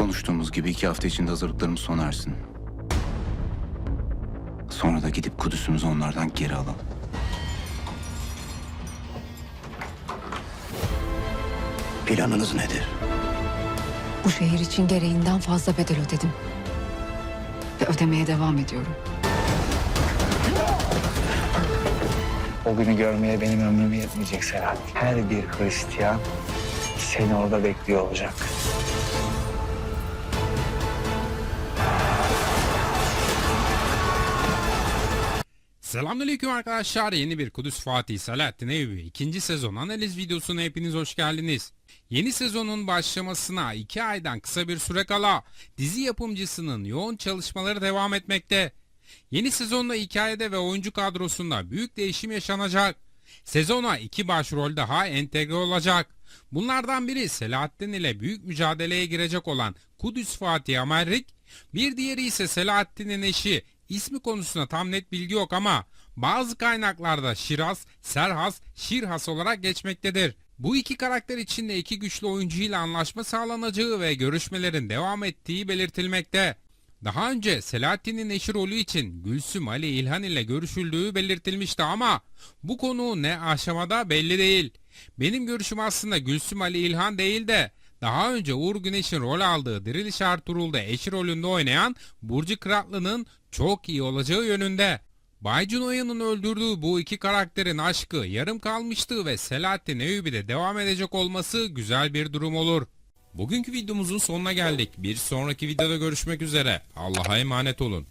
Konuştuğumuz gibi iki hafta içinde hazırlıklarımız sona ersin. Sonra da gidip Kudüs'ümüzü onlardan geri alalım. Planınız nedir? Bu şehir için gereğinden fazla bedel ödedim. Ve ödemeye devam ediyorum. O günü görmeye benim ömrüm yetmeyecek Serhat. Her bir Hristiyan seni orada bekliyor olacak. Selamünaleyküm arkadaşlar. Yeni bir Kudüs Fatih Selahattin Eyyubi ikinci sezon analiz videosuna hepiniz hoş geldiniz. Yeni sezonun başlamasına 2 aydan kısa bir süre kala dizi yapımcısının yoğun çalışmaları devam etmekte. Yeni sezonda hikayede ve oyuncu kadrosunda büyük değişim yaşanacak. Sezona iki başrol daha entegre olacak. Bunlardan biri Selahattin ile büyük mücadeleye girecek olan Kudüs Fatih Amerrik, bir diğeri ise Selahattin'in eşi İsmi konusunda tam net bilgi yok ama bazı kaynaklarda Şiraz, Serhas, Şirhas olarak geçmektedir. Bu iki karakter içinde iki güçlü oyuncuyla anlaşma sağlanacağı ve görüşmelerin devam ettiği belirtilmekte. Daha önce Selahattin'in eşi rolü için Gülsüm Ali İlhan ile görüşüldüğü belirtilmişti ama bu konu ne aşamada belli değil. Benim görüşüm aslında Gülsüm Ali İlhan değil de daha önce Uğur Güneş'in rol aldığı Diriliş Ertuğrul'da eşi rolünde oynayan Burcu Kıratlı'nın çok iyi olacağı yönünde. Baycun Oya'nın öldürdüğü bu iki karakterin aşkı yarım kalmıştı ve Selahattin Eyyubi'de devam edecek olması güzel bir durum olur. Bugünkü videomuzun sonuna geldik. Bir sonraki videoda görüşmek üzere. Allah'a emanet olun.